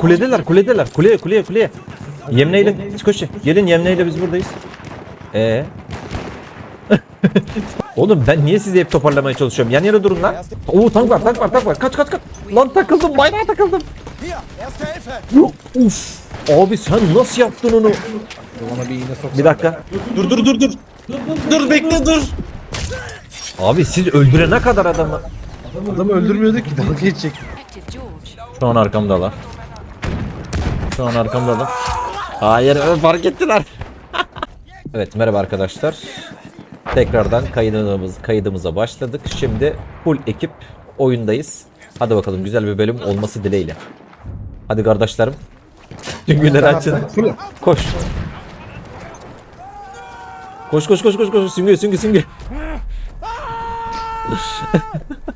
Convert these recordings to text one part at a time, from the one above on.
Kuledeler, kuledeler. Kuleye, kuleye, kuleye. Yemneyle, koşu. Gelin Yemneyle biz buradayız. Ee. Oğlum ben niye sizi hep toparlamaya çalışıyorum? Yan yana durun lan. Oo tank var, tank var, tank var. Kaç kaç kaç. Lan takıldım, bayrağa takıldım. Uf. Abi sen nasıl yaptın onu? Bir iğne soksana. Bir dakika. Dur dur dur dur. Dur bekle dur. Abi siz öldürene kadar adamı. Adamı öldürmüyordu ki dalga geçecek. Şu an arkamdalar. Şu an arkamdalar. Hayır ö, fark ettiler. evet merhaba arkadaşlar. Tekrardan kaydımız, kaydımıza başladık. Şimdi full ekip oyundayız. Hadi bakalım güzel bir bölüm olması dileğiyle. Hadi kardeşlerim. Süngüleri açın. Koş. Koş koş koş koş koş süngü süngü süngü.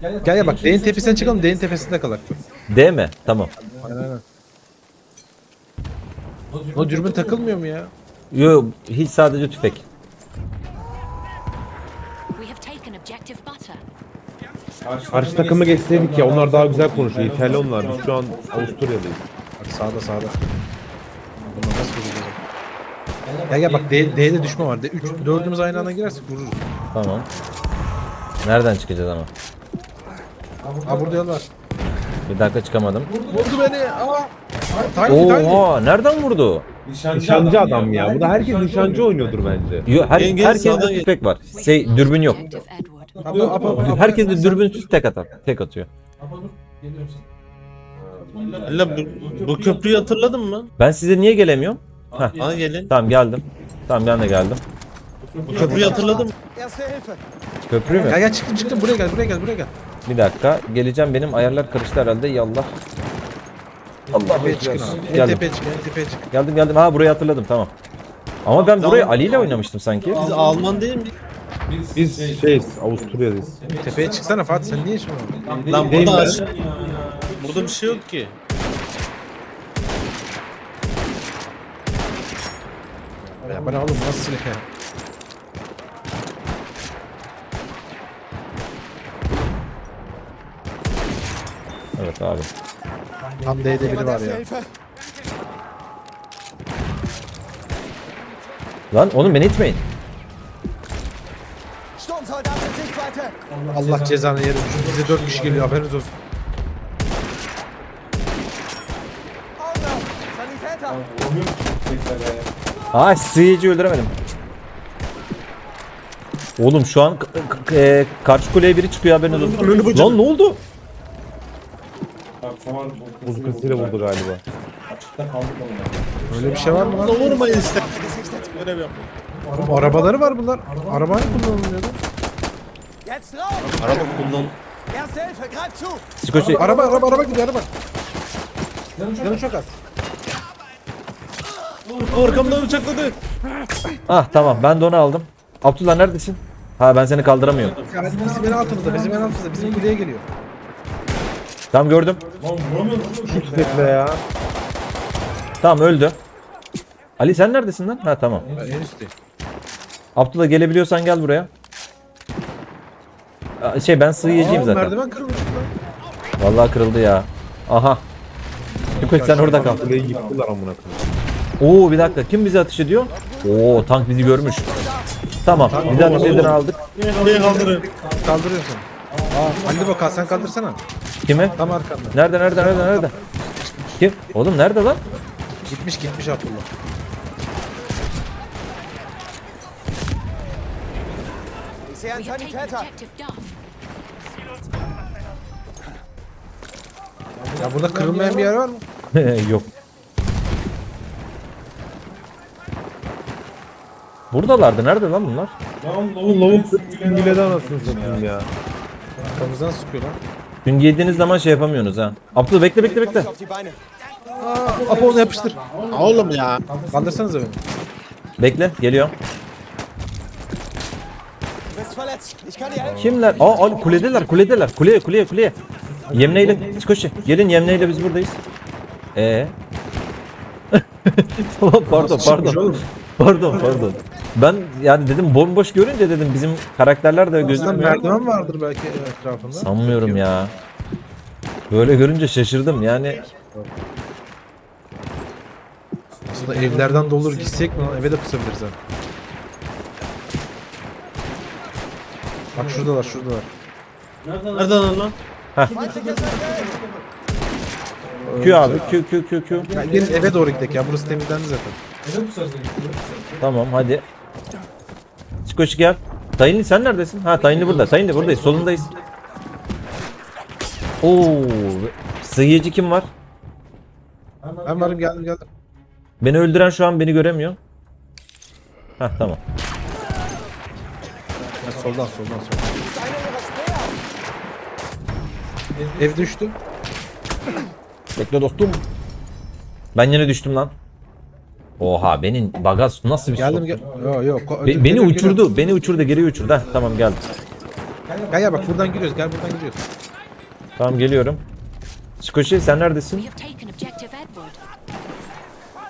Gel gel bak D'nin tepesine çıkalım D'nin tepesinde kalak. D mi? Tamam. Aynen. O dürbün takılmıyor mu ya? Yo hiç sadece tüfek. We have taken objective butter. Karşı takıma geçseydik ya onlar daha güzel konuşuyor. İtalya onlar. Biz şu an Avusturya'dayız. Bak sağda sağda. Bunu nasıl vuracağız? Gel gel bak D, D'de düşme var. D, üç, dördümüz aynı anda girersek vururuz. Tamam. Nereden çıkacağız ama? Aa burada yol var. Bir dakika çıkamadım. Vurdu beni. Aa. Oha nereden vurdu? Nişancı adam ya. Burada herkes nişancı oynuyordur bence. Yo, her, Yenge herkeste tüfek var. Şey dürbün yok. Apa, apa, apa. Herkes de dürbünsüz tek atar. Tek atıyor. Allah bu, bu köprüyü hatırladın mı? Ben size niye gelemiyorum? Heh, Bana gelin. tamam geldim. Tamam ben de geldim. Bu köprüyü hatırladın mı? Köprü mü? Gel gel çıktım çıktım buraya gel buraya gel buraya gel. Bir dakika. Geleceğim benim ayarlar karıştı herhalde. Yallah. Allah Tepeye çıkın abi. En Geldim. tepeye çık en tepeye çık. Geldim geldim. Ha burayı hatırladım tamam. Ama ben burayı Ali ile oynamıştım sanki. Biz Alman değil mi? Biz şeyiz Avusturya'dayız. Tepeye çıksana Fatih sen niye şimdi? Lan Değil burada mi? aşağı... Burada bir şey yok ki. Ya bana oğlum nasıl silah ya? Evet abi. Tam D'de biri var ya. Lan oğlum beni itmeyin. Allah cezanı yerim. Bize dört kişi geliyor haberiniz olsun. Aa sıyıcı öldüremedim. Oğlum şu an e, karşı kuleye biri çıkıyor haberiniz olsun. Lan ne oldu? Buzukasıyla vurdu galiba. Öyle bir şey var mı lan? Vurmayın işte. Görev yap. Oğlum arabaları var bunlar. Araba mı kullanılıyordu? Jetzt drauf. Araba kullan. Skoçi. Araba araba araba gidiyor araba. Canı çok az. Arkamdan bıçakladı. Ah tamam ben de onu aldım. Abdullah neredesin? Ha ben seni kaldıramıyorum. Ya bizim en altımızda, bizim en altımızda, bizim kuleye geliyor. Tamam gördüm. Şu tüfekle ya. Tamam öldü. Ali sen neredesin lan? Ha tamam. Ben en üstteyim. Abdullah gelebiliyorsan gel buraya. Aa, Şey ben sığıyıcıyım Aa, zaten. Merdiven kırılmış lan. Vallahi kırıldı ya. Aha. Yukoç sen orada kal. Kuleyi yıktılar amına koyayım. Oo bir dakika kim bizi ateş ediyor? Oo tank bizi görmüş. Tamam bir daha ateş aldık. Buraya kaldırın. Kaldırıyorsun. Aa, Ali Bakan sen kaldırsana. Kimi? Tam arkanda. Nerede nerede nerede nerede? Kim? Oğlum nerede lan? Gitmiş gitmiş Abdullah. Ich sehe einen We have taken Sanitäter. objective Duff. Ya burada kırılmayan bir yer var mı? Yok. Buradalardı. Nerede lan bunlar? Bu lavuk İngiliz'de anasını satayım ya. Arkamızdan sıkıyor lan. Dün yediğiniz zaman şey yapamıyorsunuz ha. Abdullah bekle bekle bekle. Aa, Apo onu yapıştır. Oğlum ya. Kaldırsanıza beni. Bekle geliyor. Kimler? Aa Ali kuledeler kuledeler. Kuleye kuleye kuleye. Yemneyle koşu. Gelin Yemneyle biz buradayız. Ee. tamam pardon pardon. Pardon pardon. Ben yani dedim bomboş görünce dedim bizim karakterler de gözükmüyor. merdiven vardır belki etrafında. Sanmıyorum ya. Böyle görünce şaşırdım yani. Aslında evlerden de olur gitsek mi lan? Eve de kısabiliriz ha. Bak şuradalar şuradalar. Nereden lan? Q abi Q Q Q Q. Ya gelin eve doğru gidelim ya burası temizlendi zaten. Tamam hadi. Skoşi gel. Tayinli sen neredesin? Ha Tayinli burada. Tayinli buradayız. Solundayız. Oo. Sığıyıcı kim var? Ben varım geldim geldim. Beni öldüren şu an beni göremiyor. Hah tamam. Ha, soldan soldan soldan. Ev düştü. Bekle dostum. Ben yine düştüm lan. Oha benim bagaj nasıl bir Geldim gel. Yok yok. Be- beni uçurdu. Beni uçurdu. Geri uçurdu. Heh, tamam geldim. Gel gel bak buradan giriyoruz. Gel buradan giriyoruz. Tamam geliyorum. Skoşi sen neredesin? We have taken objective Edward.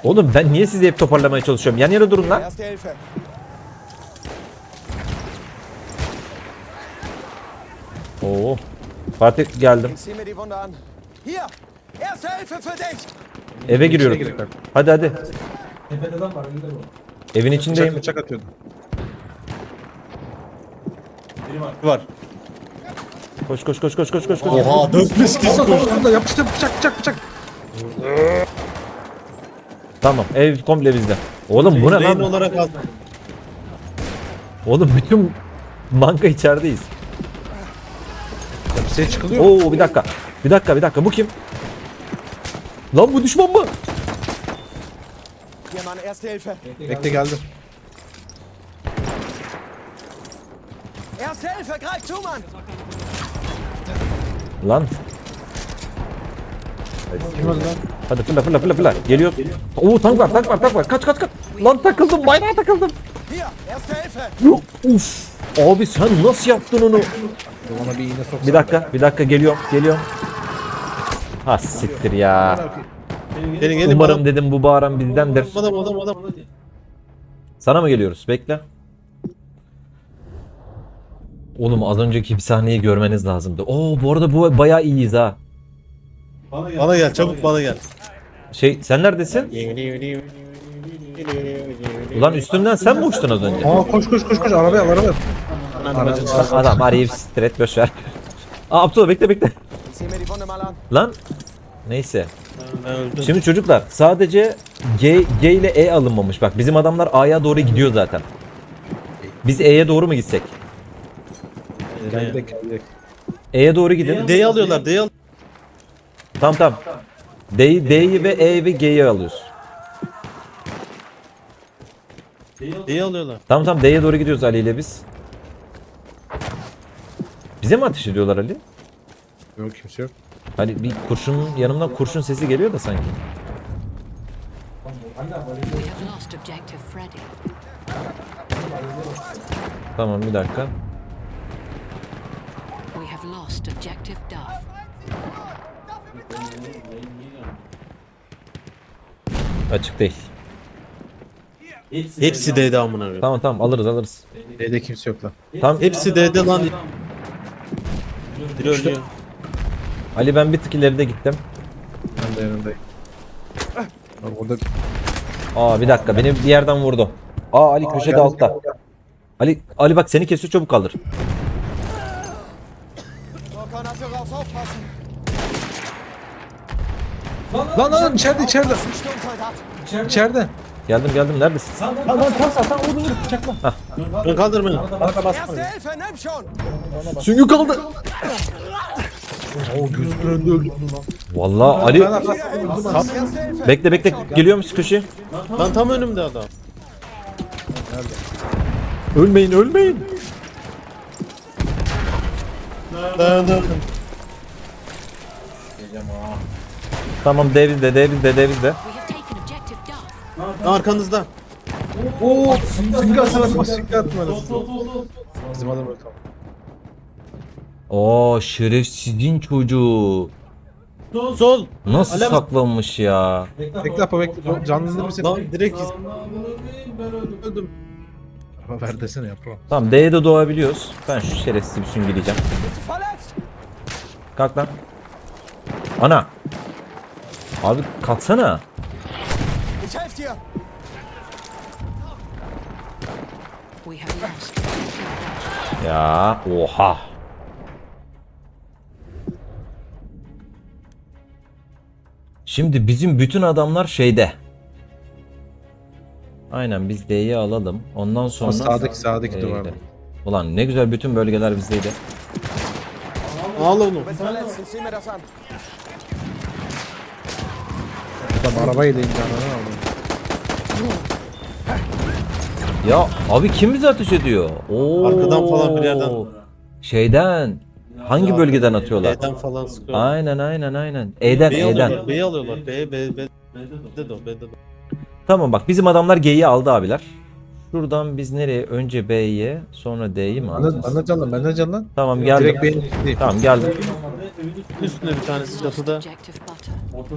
Oğlum ben niye sizi hep toparlamaya çalışıyorum? Yan yana durun lan. Erste Hilfe. Oo. Fatih geldim. Ich zieh mir die Wunde an. Hier! Erste Hilfe für dich! Eve giriyorum. Girek bak. Hadi hadi. Evin içindeyim. Bıçak, bıçak atıyordum. Var. Koş koş koş koş koş koş koş. Oha 400 kişi Orada koştu. yapıştır bıçak bıçak bıçak. Tamam ev komple bizde. Oğlum bu ne Rehin lan? olarak al. Oğlum bütün banka içerideyiz. Hapseye çıkılıyor. mu? Oo bir dakika. Bir dakika bir dakika bu kim? Lan bu düşman mı? Mann, Erste Hilfe. Bekle geldim. Erste Hilfe, greif zu, Mann! Lan Kim öldü lan? hadi fırla fırla fırla fırla. Geliyor. Oo tank var tank var tank var. Kaç kaç kaç. Lan takıldım bayrağa takıldım. Hier, Erste Hilfe! Uf. Abi sen nasıl yaptın onu? Ona bir iğne soksana. Bir dakika bir dakika geliyorum geliyorum. Ha siktir ya. Gelin gelin. Umarım bana- dedim bu bağıran bizdendir. Adam adam adam. Sana mı geliyoruz? Bekle. Oğlum az önceki bir sahneyi görmeniz lazımdı. Oo bu arada bu bayağı iyiyiz ha. Bana gel çabuk bana gel. Şey sen neredesin? Ulan üstümden sen mi uçtun az önce? Aa koş koş koş koş arabaya arabaya. Adam arayıp stret boş ver. Aa Abdullah bekle bekle. Lan. Neyse. Öldüm. Şimdi çocuklar sadece G, G ile E alınmamış. Bak bizim adamlar A'ya doğru gidiyor zaten. Biz E'ye doğru mu gitsek? E'ye doğru gidin. D'yi alıyorlar D'yi al. Tamam tamam. D'yi, D'yi ve E ve G'yi alıyoruz. D'yi alıyorlar. Tamam tamam D'ye doğru gidiyoruz Ali ile biz. Bize mi ateş ediyorlar Ali? Yok kimse yok. Hani bir kurşun yanımdan kurşun sesi geliyor da sanki. Tamam bir dakika. We have lost objective Duff. Açık değil. Hepsi D'de amına koyayım. Tamam tamam alırız alırız. Evde kimse yok lan. Tamam Hepsi D'de lan. Biri ölüyor. Ali ben bir tık ileride gittim. Ben de yanındayım. Bak orada Aa bir dakika beni bir yerden vurdu. Aa Ali köşede geldi, altta. Ali Ali bak seni kesiyor çabuk kaldır. Raus, aufpassen! Lan lan içeride içeride. Ein Sturmsoldat! İçeride. Geldim geldim neredesin? Ben kaldır beni. Erste Hilfe, nimm schon! Süngü kaldı. Oo gözümün önünde öldü. Vallahi Ali bekle bekle geliyor musun köşeye? Lan tam önümde adam. Ölmeyin ölmeyin. Dayandım. Tamam dev bizde dev bizde dev bizde. We have taken objective Duff. Arkanızda. Oo singa atma singa atma. Bizim adam öldü. Oo şerefsizin çocuğu. Sol. Nasıl Alem- saklanmış ya? Bekle apa bekle. Canlandır mısın? Lan direkt öldüm. Ama ver desene yapma. Tamam D'ye de doğabiliyoruz. Ben şu şerefsiz bir süngüleyeceğim. Kalk lan. Ana. Abi kalksana. We have lost. Ya oha. Şimdi bizim bütün adamlar şeyde. Aynen biz D'yi alalım. Ondan sonra Sağdaki sağdaki E'ye duvarda. gidelim. Ulan ne güzel bütün bölgeler bizdeydi. Al oğlum. Adam arabayla indi ananı aldım. Ya abi kim bize ateş ediyor? Oo. Arkadan falan bir yerden. Şeyden. Hangi bölgeden atıyorlar? B'den falan sıkıyor. Aynen aynen aynen. E'den B'yi E'den. alıyorlar. B'yi alıyorlar. B, B, B. B'de de o, B'de de. Tamam bak bizim adamlar G'yi aldı abiler. Şuradan biz nereye? Önce B'yi sonra D'yi mi Bana, alacağız? bana canlan, bana canlan. Tamam geldim. Direkt benim değil. Tamam geldim. Üstünde bir tanesi çatıda.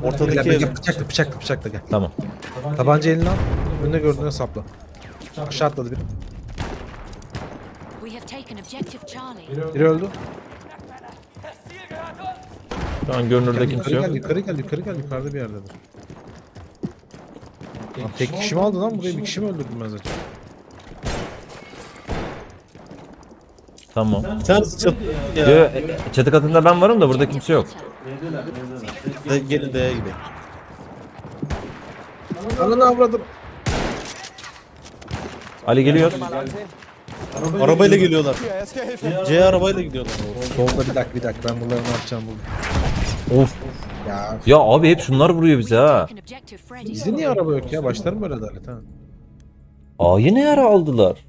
Ortadaki ev. bıçakla bıçakla bıçakla gel. Tamam. Tabanca eline al. Önüne gördüğüne sapla. Aşağı atladı biri. Biri öldü. Şu an görünürde kimse yok. gel, yukarı gel, yukarı gel. Yukarıda bir yerdedir. Lan tek kişi mi aldı lan burayı? Bir kişi mi öldürdüm ben zaten? Tamam. Tanesi çatıda. Yo, Ya. e, çatı katında ben varım da burada kimse yok. De, gelin D'ye gidelim. Ananı avradım. Ali ansehen. Arabayla geliyorlar. C arabayla gidiyorlar. Solda bir dakika bir dakika ben bunları ne yapacağım buldum. Of. Ya Ya abi hep şunlar vuruyor bize ha. Bizde niye araba yok ya? Başlarım böyle adalet ha. A'yı ne ara aldılar?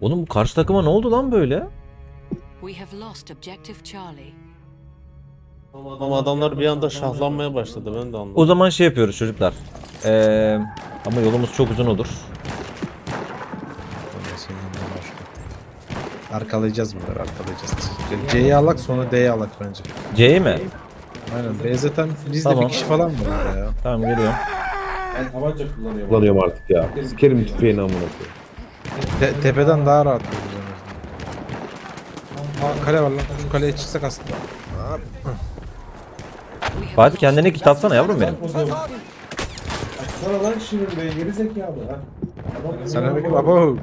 Oğlum bu karşı takıma ne oldu lan böyle? We have lost objective Charlie. Ama adamlar bir anda şahlanmaya başladı. Ben de anladım. O zaman şey yapıyoruz çocuklar. Ee, ama yolumuz çok uzun olur. Arkalayacağız bunları arkalayacağız. C'yi alak sonra D'yi alak bence. C'yi mi? Aynen. B zaten bizde Tamam. bir kişi falan var orada ya. Tamam geliyorum. Kullanıyorum artık ya. Sikerim tüfeğini amına koyayım. Te- tepeden daha rahat görürüz en azından. Aa kale var lan. Şu kaleye çıksak aslında. We have Fatih lost kendine kit objective atsana yavrum benim. Versorgen! Sana bakayım abo.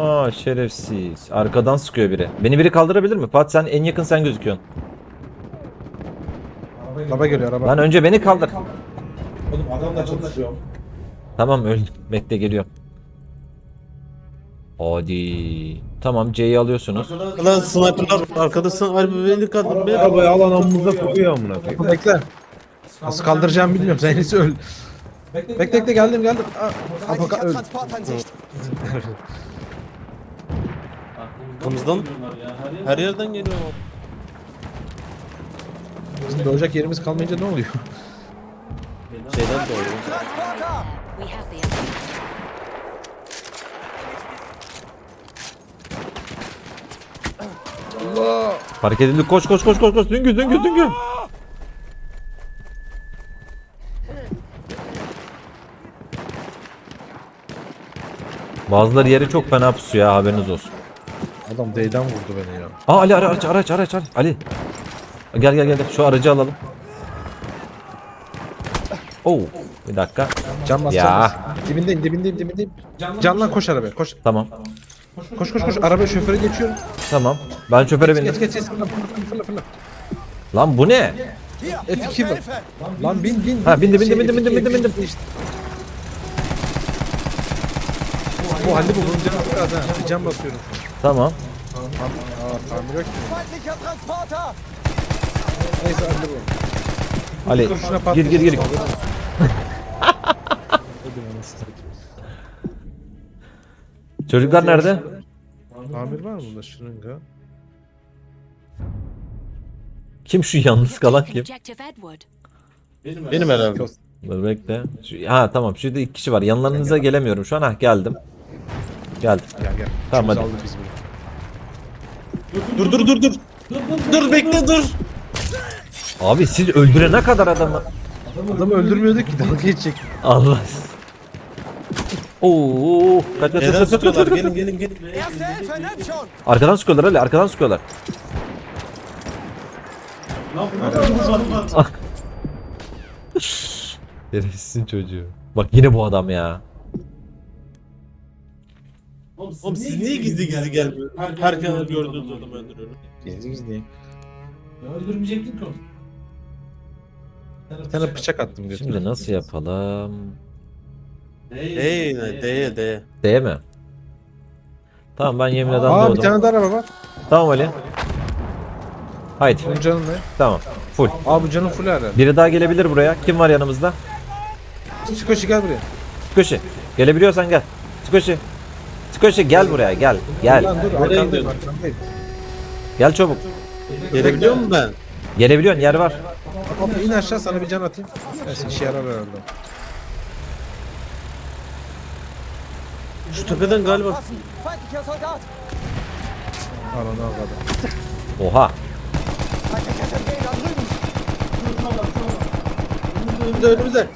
Aa şerefsiz. Arkadan sıkıyor biri. Beni biri kaldırabilir mi? Fatih sen en yakın sen gözüküyorsun. Araba geliyor araba. Lan önce beni kaldır. Oğlum adamla çalışıyor. Tamam öldüm. Bekle geliyorum. Hadi. Tamam C'yi alıyorsunuz. Lan sniperlar arkada sniper beni kaldır. Beni Arabayı alan amımıza koyuyor amına koyayım. Bekle. Nasıl kaldıracağımı bilmiyorum. Sen en iyisi öl. Bekle bekle geldim geldim. Aa, Apoka öl. Transportansicht. her yerden geliyor. Bizim doğacak yerimiz kalmayınca ne oluyor? Şeyden doğru. Transporter! We have the upper. Fark edildi. Koş koş koş koş koş. Düngü düngü düngü. Bazıları yeri çok fena pusuyor ya haberiniz olsun. Adam D'den vurdu beni ya. Aa Ali araç araç araç araç Ali. Gel gel gel şu aracı alalım. Oo bir dakika. Can bas Ya. can bas. Dibindeyim dibindeyim dibindeyim. Canlan koş arabaya koş. Tamam. Koş koş koş araba şoföre geçiyorum. Tamam. Ben şoföre Geç bindim. geç geç fırla fırla fırla fırla. Lan bu ne? Hier, F2 erste bak. Lan bin bin. Ha, bindim, bindim, Şey, bindim, bindim, F2, bindim, bindim. F2 işte. Bu halde bu bunun canı çok az ha. Bir can basıyorum. Tamam. Aa tamir yok ki. Feindlicher Transporter! Neyse halde bu. Ali Kurşuna gir gir gir. Çocuklar nerede? Tamir var mı bunda şırınga? Kim şu yalnız kalan kim? objective Edward. Benim herhalde. Dur bekle. Şu, ha tamam şurada iki kişi var. Yanlarınıza gelemiyorum şu an. Ha geldim. Geldim. Gel gel. Tamam, hadi. aldık biz bunu. Dur dur dur dur. Dur bekle dur. Abi siz öldürene kadar adamı. Adamı öldürmüyorduk ki dalga geçecek. Allah. Oo, kaç kaç kaç kaç kaç. Gelin gelin gelin. Arkadan sıkıyorlar Ali arkadan sıkıyorlar. Şerefsizin çocuğu. Bak yine bu adam ya. Oğlum siz niye gizli gizli gelmiyorsunuz? Herkes gördüğünüz adamı öldürüyorum. Gizli gizli. öldürmeyecektin ki onu. Bir tane bıçak attım götüne. Şimdi nasıl yapalım? D'ye yine D'ye D'ye. Değil mi? Tamam ben yemin eden Aa bir doğdum. tane daha araba var. Tamam Ali. Haydi. Bunun canı ne? Tamam. Full. Aa bu canın full herhalde. Biri daha gelebilir buraya. Kim var yanımızda? Skoşi gel buraya. Skoşi. Gelebiliyorsan gel. Skoşi. Skoşi gel buraya gel. Gel. Lan dur Nereye arkandayım gidiyorsun? arkandayım. Gel çabuk. Gelebiliyor muyum ben? Gelebiliyorsun yer var. Abi in aşağı sana bir can atayım. Neyse işe yarar herhalde. Şu tepeden galiba! Ananı avradım. Oha. Önümüzde önümüzde.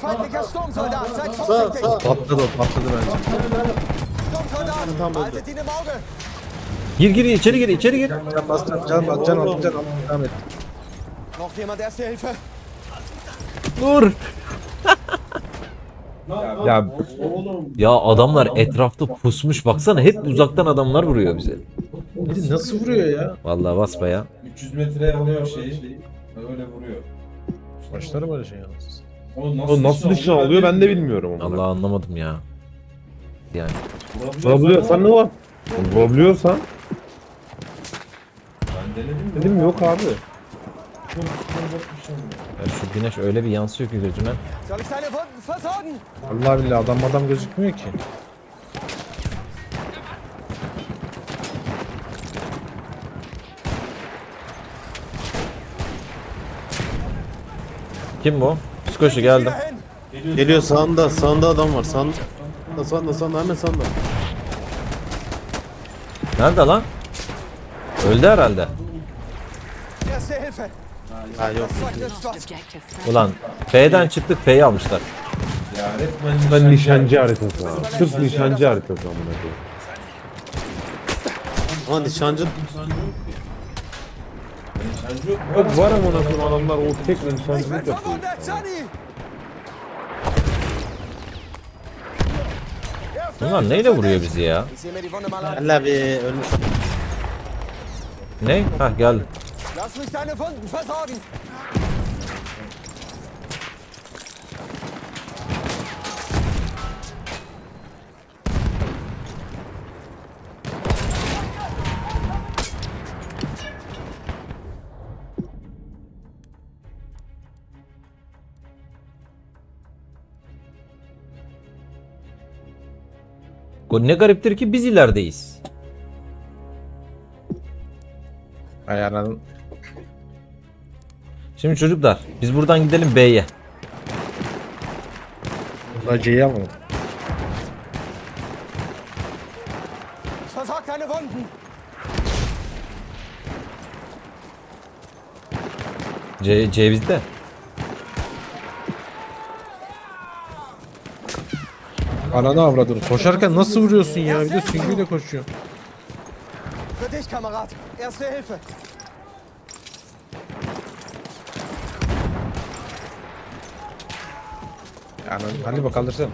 Sağ sağ. Patladı o patladı bence. İm Auge! Gir gir içeri gir içeri gir. Can bas can can bas can al can al. Devam et. Braucht jemand Erste Hilfe? Dur. Ya Ya adamlar etrafta pusmuş baksana hep uzaktan adamlar vuruyor bize. Bir de nasıl vuruyor ya? Vallahi basbaya. 300 metre alıyor şeyi. Öyle vuruyor. Başlarım öyle şey yalnız. o nasıl nişan alıyor ben de bilmiyorum. Allah anlamadım ya. Yani Vurabiliyorsan ne var? Vurabiliyorsan Ben denedim de. dedim yok abi. Çok ya şu güneş öyle bir yansıyor ki gözüme. Soll ich deine Wunden versorgen? Allah billahi adam adam gözükmüyor ki. Kim bu? Skoşi geldim. Geliyor sağında sağında adam var sağında. Sağında sağında hemen sağında. Nerede lan? Öldü herhalde. Erste Hilfe! Ha yok. Ulan F'den çıktık F'yi almışlar. Ya resmen Ben nişancı haritası abi. Sırf nişancı haritası amına koyayım. Ama nişancı. Yok var ama nasıl adamlar o tek nişancılık yapıyor. verwundet! Sunny! Bunlar neyle vuruyor bizi ya? Allah be ölmüş. Ne? Hah geldi. Ne gariptir ki biz ilerideyiz. Ayarladın. Şimdi çocuklar biz buradan gidelim B'ye. Versorg deine Wunden! C, C bizde. Ananı avradını. Koşarken nasıl vuruyorsun ya? Bir de süngüyle koşuyor. Für dich, Kamerad! Erste Hilfe! Yani hadi bak kaldırsana.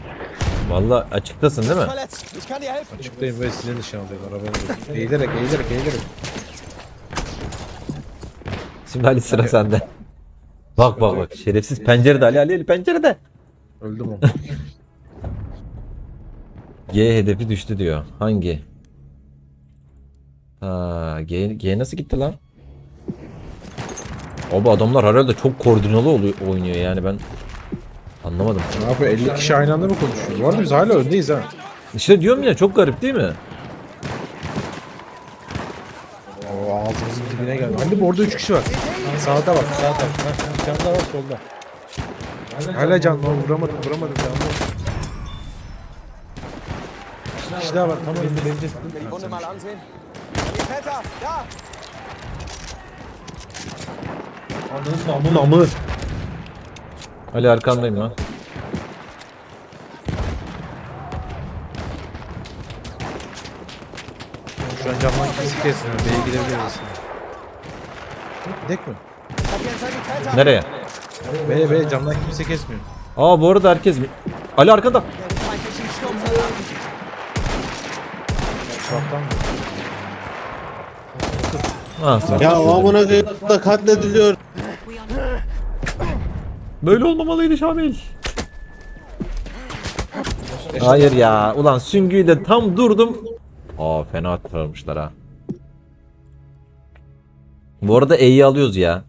Vallahi açıktasın değil mi? Verletzt! Ich kann dir helfen! Açıktayım ve size nişan alıyorum. Gidiyorum. Eğilerek eğilerek eğilerek. Şimdi Ali sıra sende. Bak bak bak şerefsiz pencerede Ali Ali Ali pencerede. Öldüm ama. G hedefi düştü diyor. Hangi? Ha, G, G nasıl gitti lan? Abi adamlar herhalde çok koordinalı oluyor, oynuyor yani ben anlamadım. ne yapıyor? 50 kişi aynı anda mı konuşuyor? Bu arada biz hala öndeyiz ha. İşte diyorum ya çok garip değil mi? O ağzımızın dibine geldi. Hani orada 3 kişi var. Sağda bak sağda. Daha var solda. Hala canlı vuramadım vuramadım canlı. Bir kişi daha var tam önünde beni de Mir die Wunde mal ansehen. Sanitäter! Da! Bunun amı. Ali arkandayım lan. Şu an camdan kimse kesmiyor. B'ye gidebiliriz aslında. Gidek mi? Nereye? B B camdan kimse kesmiyor. Aa bu arada herkes? Ali arkada. Şaptan mı? Ha, sen- Ya o amına koyayım da katlediliyor. Böyle olmamalıydı Şamil. Hayır ya. Ulan süngüyle tam durdum. Aa fena atmışlar ha. Bu arada E'yi alıyoruz ya.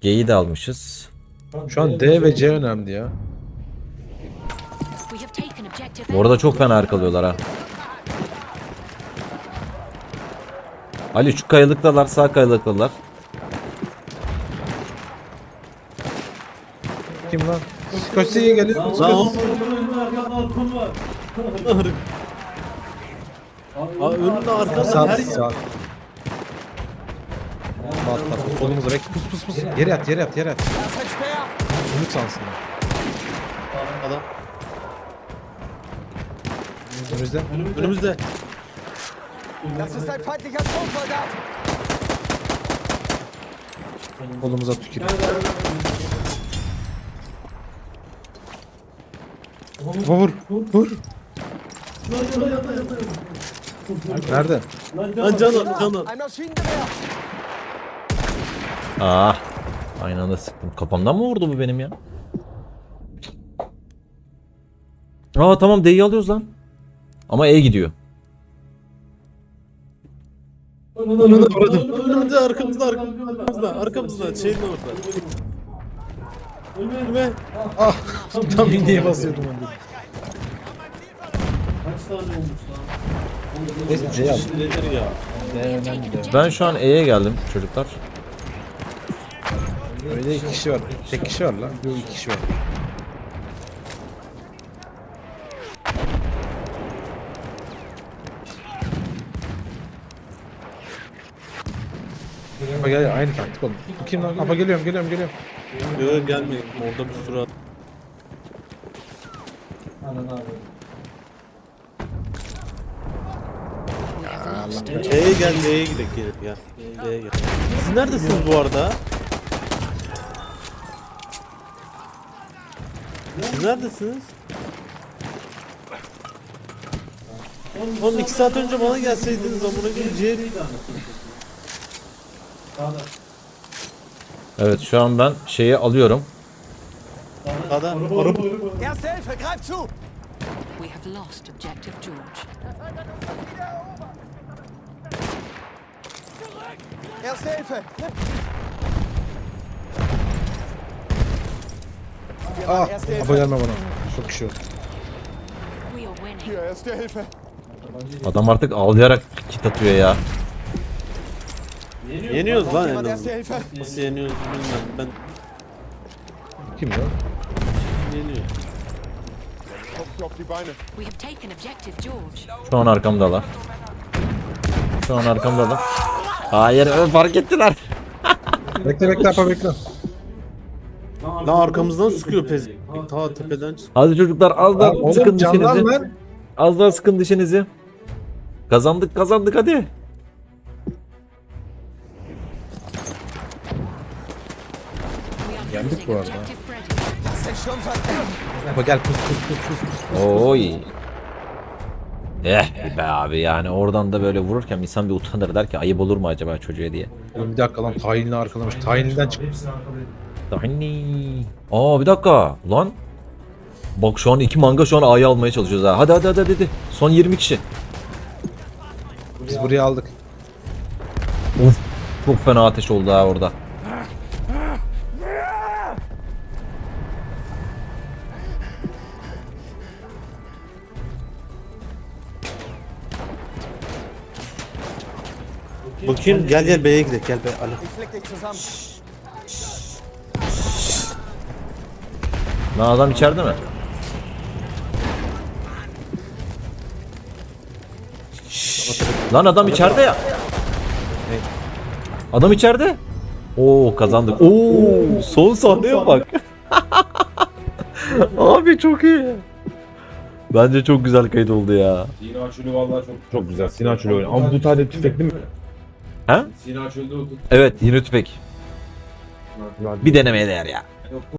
G'yi de almışız. Şu an D ve C önemli ya. Bu arada çok fena arkalıyorlar ha. Ali şu kayalıktalar, sağ kayalıktalar. Kim lan? Koşsiye gelin. Lan Aa, önünde arkasında Sağ her sağ. Bas bas. Solumuza bek. Pus pus pus. Yere yat yere yat yere Speer. Umut sansın. adam. Önümüzde. Önümüzde. Das ist ein feindlicher Sturmsoldat. Kolumuza tükürüyor. Vur. Vur. Nerede? Lan canım canım. Ah. Aynı anda sıktım. Kafamdan mı vurdu bu benim ya? Aa tamam D'yi alıyoruz lan. Ama E gidiyor. Önümüzde arkamızda arkamızda arkamızda şeyin orada. Önüme. Tam indiye basıyordum onu. Kaç tane olmuş lan? Neyse C yap. Ben şu an E'ye geldim çocuklar. Öyle iki kişi var. Tek kişi var lan. Yok iki kişi var. Apa gel aynı taktik oğlum. Bu kim lan? Apa geliyorum geliyorum geliyorum. Yok gelmeyin. Orada bir sürü lost C'ye gel L'ye gidelim gelip ya. L'ye gel. Siz neredesiniz bu arada? Siz neredesiniz? Oğlum 2 saat önce bana gelseydiniz amına koyayım Evet şu an ben şeyi alıyorum. Sağda araba Erste Hilfe, greif zu. we have lost objective George. Erste Hilfe. Ah, Erste Hilfe. gelme bana. Çok kişi var. We are winning. Hier, Erste Hilfe. Adam artık ağlayarak kit atıyor ya. Yeniyoruz lan en azından. Nasıl yeniyoruz bilmiyorum ben Kim lan? yeniyorum. We have taken objective George. Şu an arkamdalar. Şu an arkamdalar. Hayır ö, fark ettiler. Bekle bekle apa bekle. Lan arkamızdan sıkıyor pez. Ta tepeden çık. Hadi çocuklar az daha Oğlum sıkın canlan dişinizi. lan. Az daha sıkın dişinizi. Kazandık kazandık hadi. Bu arada. Apa gel pus pus pus pus pus. Oy. Eh be abi yani oradan da böyle vururken insan bir utanır der ki ayıp olur mu acaba çocuğa diye. Oğlum bir dakika lan tayinle arkalamış. Tayininden çık. Hepsini arkalayın. Tani. Aa bir dakika lan. Bak şu an iki manga şu an A'yı almaya çalışıyoruz ha. Hadi hadi hadi hadi. Son 20 kişi. Biz buraya aldık. Uf. Çok fena ateş oldu ha orada. Bakayım gel gel B'ye gidelim gel B Ali. Lan adam içeride mi? Lan adam içeride ya. Adam içeride. Oo kazandık. Oo son sahneye bak. Abi çok iyi. Bence çok güzel kayıt oldu ya. Sina Çölü vallahi çok Çok güzel. Sinan şöyle oynuyor. Ama bu tane tüfekli mi? Ha? Sina Çölü'de otur. Evet yine tüfek. Bir denemeye değer ya.